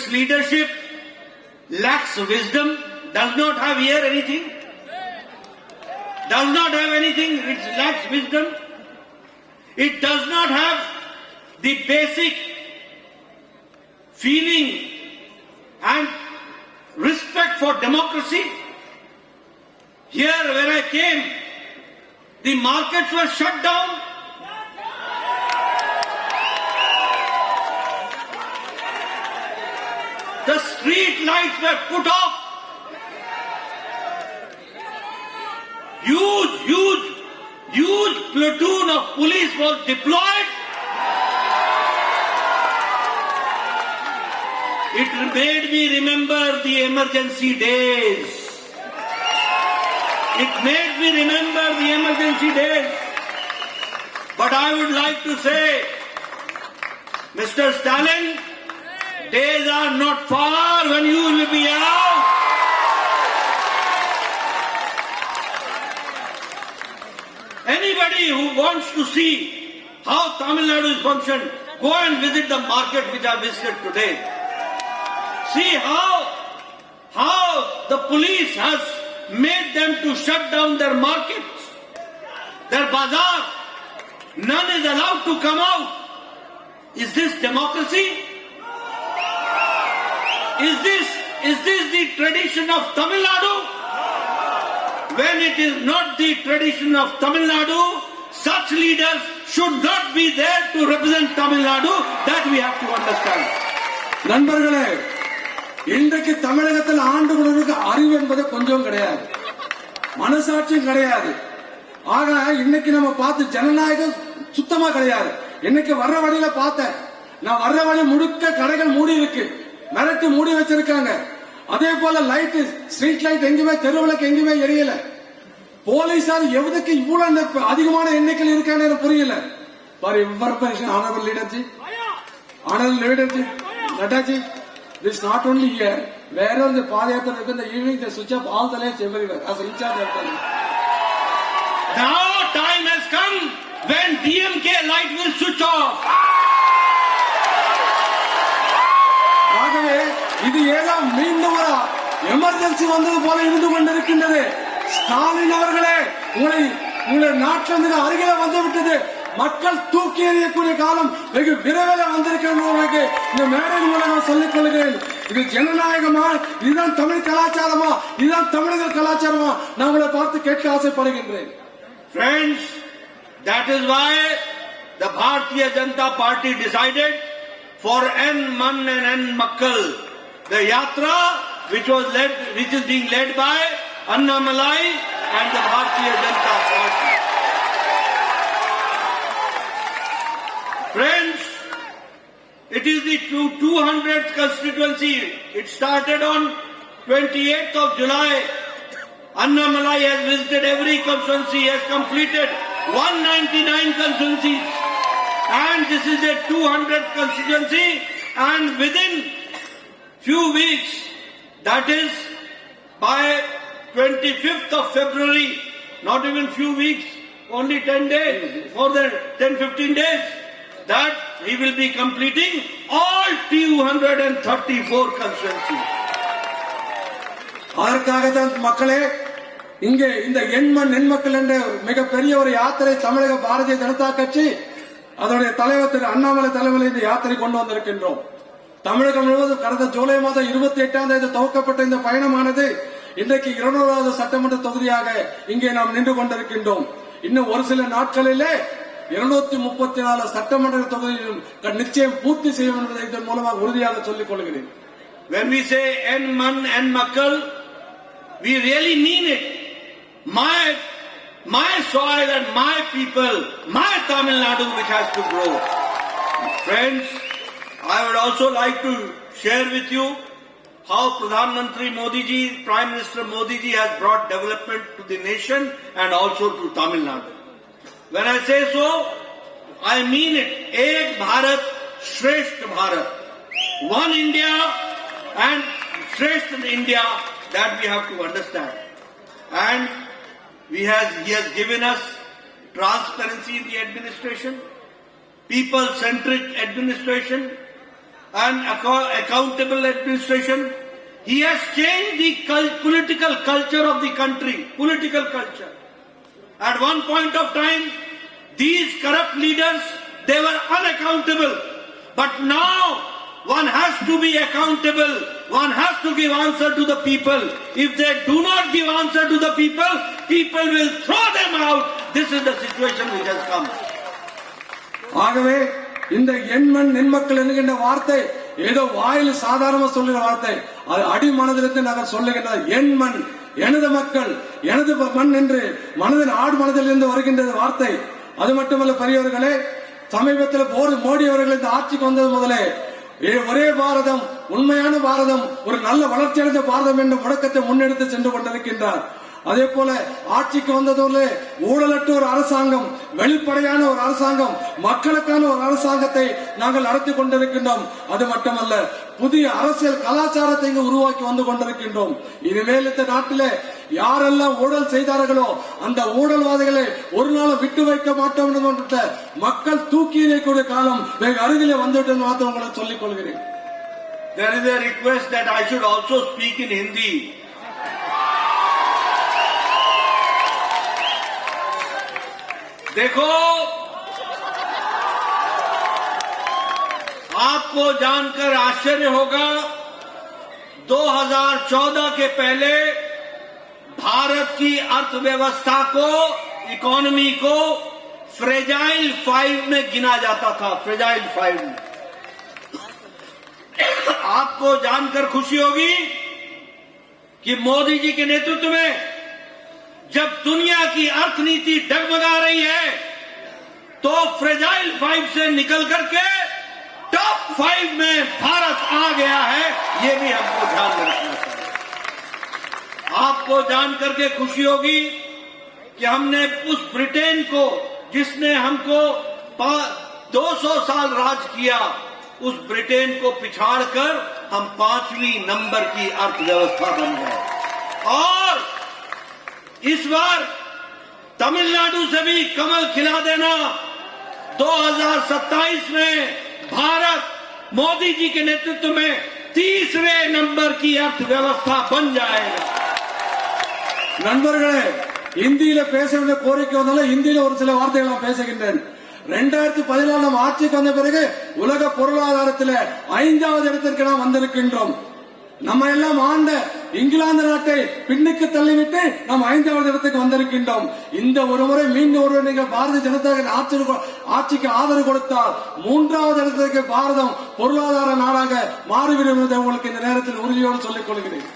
its leadership lacks wisdom, does not have here anything, does not have anything, it lacks wisdom, it does not have the basic feeling and respect for democracy. Here, when I came, the markets were shut down. The street lights were put off. Huge, huge, huge platoon of police was deployed. It made me remember the emergency days. It made me remember the emergency days. But I would like to say, Mr. Stalin, days are not far when you will be out. Anybody who wants to see how Tamil Nadu is functioned, go and visit the market which I visited today. See how, how the police has made them to shut down their markets, their bazaar. None is allowed to come out. Is this democracy? Is this, is this the tradition of Tamil Nadu? When it is not the tradition of Tamil Nadu, such leaders should not be there to represent Tamil Nadu. That we have to understand. நண்பர்களே இன்றைக்கு தமிழகத்தில் ஆண்டு கொள்வதற்கு அறிவு என்பது கொஞ்சம் கிடையாது மனசாட்சியும் கிடையாது ஆக இன்னைக்கு நம்ம பார்த்து ஜனநாயகம் சுத்தமா கிடையாது இன்னைக்கு வர்ற வழியில பார்த்தேன் நான் வர்ற வழி முழுக்க கடைகள் மூடி இருக்கு மிரட்டி மூடி வச்சிருக்காங்க. அதே போல லைட் ஸ்ட்ரீட் லைட் எங்குமே தெருவிளக்கு எங்குமே எரியல. போலீசார் எதுக்கு இவ்வளவு அதிகமான எண்ணிக்கையில் இருக்கான்னு புரியல. ஃபார் இன்ஃபர்மேஷன் ஆனரபிள் லீடர்ஜி ஆனரபிள் லீடர்ஜி நட்டாஜி திஸ் நாட் ஓன்லி இயர் வேற the பாதயாத்திரை இருக்கு. இந்த ஈவினிங் they சுவிட்ச் off all the lights everywhere. as in charge of Now time has come when DMK light will switch off. ஆகவே இது ஏதோ மீண்டும் ஒரு எமர்ஜென்சி வந்தது போல இருந்து கொண்டிருக்கின்றது. ஸ்டாலின் அவர்களே உங்களை உங்களுடைய நாட்டில் மிக அருகில வந்து விட்டது. மக்கள் தூக்கி எறியக்கூடிய காலம் வெகு விரைவில் வந்திருக்கிறது உங்களுக்கு. இந்த மேடை மூலம் சொல்லிக் கொள்கிறேன். இது ஜனநாயகமா? இதுதான் தமிழ் கலாச்சாரமா? இதுதான் தமிழர்கள் கலாச்சாரமா? நான் உங்களை பார்த்து கேட்க ஆசைப்படுகின்றேன். Friends, that is why the Bharatiya Janata Party decided for N Man and N Makkal, the yatra which was led, which is being led by Anna Malai and the Bharatiya Janata Party. Friends, it is the two- 200th constituency. It started on 28th of July Anna Malai has visited every constituency, has completed 199 constituencies And this is a 200th constituency and within few weeks, that is by 25th of February, not even few weeks, only 10 days, more than 10-15 days, that he will be completing all 234 constituencies. அதற்காகத்தான் மக்களே இங்கே இந்த எண்மண் எண்மக்கள் என்ற மிகப்பெரிய ஒரு யாத்திரை தமிழக பாரதிய ஜனதா கட்சி அதனுடைய தலைவர் திரு அண்ணாமலை தலைமையில் இந்த யாத்திரை கொண்டு வந்திருக்கின்றோம். தமிழகம் முழுவதும் கடந்த ஜூலை மாதம் இருபத்தி எட்டாம் தேதி துவக்கப்பட்ட இந்த பயணமானது இன்றைக்கு இருநூறாவது சட்டமன்ற தொகுதியாக இங்கே நாம் நின்று கொண்டிருக்கின்றோம். இன்னும் ஒரு சில நாட்களிலே இருநூத்தி முப்பத்தி நாலு சட்டமன்ற தொகுதியிலும் நிச்சயம் பூர்த்தி செய்யும் என்பதை இதன் மூலமாக உறுதியாக சொல்லிக் கொள்கிறேன். When we say N Man and Makkal, we really mean it. My, my soil and my people, my Tamil Nadu which has to grow. Friends, I would also like to share with you how Pradhan Mantri Modi ji, Prime Minister Modi ji has brought development to the nation and also to Tamil Nadu. When I say so, I mean it. Ek Bharat, Shresth Bharat. One India and Shresth India that we have to understand. And we has, he has given us transparency in the administration, people-centric administration, and acco- accountable administration. He has changed the political culture of the country, political culture. At one point of time, these corrupt leaders, they were unaccountable. But now, one has to be accountable. One has to give answer to the people. If they do not give answer to the people, people will throw them out. This is the situation which has come. ஆகவே இந்த எண்மண் நெண்மக்கள் என்கின்ற வார்த்தை ஏதோ வாயில் சாதாரணமா சொல்லுகிற வார்த்தை அது அடிமனதிலிருந்து நாங்கள் சொல்லுகின்ற எண்மண் எனது மக்கள் எனது மண் என்று மனதின் ஆடு மனதிலிருந்து வருகின்றது வார்த்தை அது மட்டுமல்ல பெரியவர்களே சமீபத்தில் போர் மோடி அவர்கள் இந்த ஆட்சிக்கு வந்தது முதலே ஒரே பாரதம் உண்மையான பாரதம் ஒரு நல்ல வளர்ச்சியடைந்த பாரதம் என்ற முழக்கத்தை முன்னெடுத்து சென்று கொண்டிருக்கின்றார். அதே போல ஆட்சிக்கு வந்ததோடு ஊழலற்ற ஒரு அரசாங்கம் வெளிப்படையான ஒரு அரசாங்கம் மக்களுக்கான ஒரு அரசாங்கத்தை நாங்கள் நடத்தி கொண்டிருக்கின்றோம். அது மட்டுமல்ல புதிய அரசியல் கலாச்சாரத்தை இங்கு உருவாக்கி வந்து கொண்டிருக்கின்றோம். இனிமேல் இந்த நாட்டிலே யாரெல்லாம் ஊழல் செய்தார்களோ அந்த ஊழல்வாதிகளை ஒரு நாளும் விட்டு வைக்க மாட்டோம் என்ற மக்கள் தூக்கி எறியக்கூடிய காலம் வெகு அருகிலே வந்துவிட்டது மாத்திரம் உங்களுக்கு சொல்லிக் கொள்கிறேன் There is a request that I should also speak in Hindi. देखो आपको जानकर आश्चर्य होगा 2014 के पहले भारत की अर्थव्यवस्था को इकोनॉमी को फ्रेजाइल फाइव में गिना जाता था फ्रेजाइल फाइव में। आपको जानकर खुशी होगी कि मोदी जी के नेतृत्व में जब दुनिया की अर्थनीति डगमगा रही है तो फ्रेजाइल फाइव से निकल करके टॉप फाइव में भारत आ गया है, ये भी हमको ध्यान में रखना चाहिए। आपको जान करके खुशी होगी कि हमने उस ब्रिटेन को, जिसने हमको 200 साल राज किया, उस ब्रिटेन को पिछाड़कर हम पांचवी नंबर की अर्थव्यवस्था बन गए। और इस बार तमिलनाडु से भी कमल खिला देना 2027 में भारत मोदी जी के नेतृत्व में तीसरे नंबर की अर्थव्यवस्था बन जाएगा। நண்பர்களே இந்தியில பேச வேண்டிய கோரிக்கை வந்தாலும் இந்தியில ஒரு சில வார்த்தைகள் நான் பேசுகின்றேன். ரெண்டாயிரத்தி பதினாலாம் ஆட்சிக்கு வந்த பிறகு உலக பொருளாதாரத்தில் ஐந்தாவது இடத்திற்கு நாம் வந்திருக்கின்றோம். நம்ம எல்லாம் ஆண்ட இங்கிலாந்து நாட்டை பின்னுக்கு தள்ளிவிட்டு நாம் ஐந்தாவது இடத்துக்கு வந்திருக்கின்றோம். இந்த ஒரு முறை மீண்டும் ஒருவர் நீங்கள் பாரதிய ஜனதா ஆட்சிக்கு ஆதரவு கொடுத்தால் மூன்றாவது இடத்திற்கு பாரதம் பொருளாதார நாடாக மாறிவிடும் என்பதை உங்களுக்கு இந்த நேரத்தில் உறுதியோடு சொல்லிக் கொள்கிறேன்.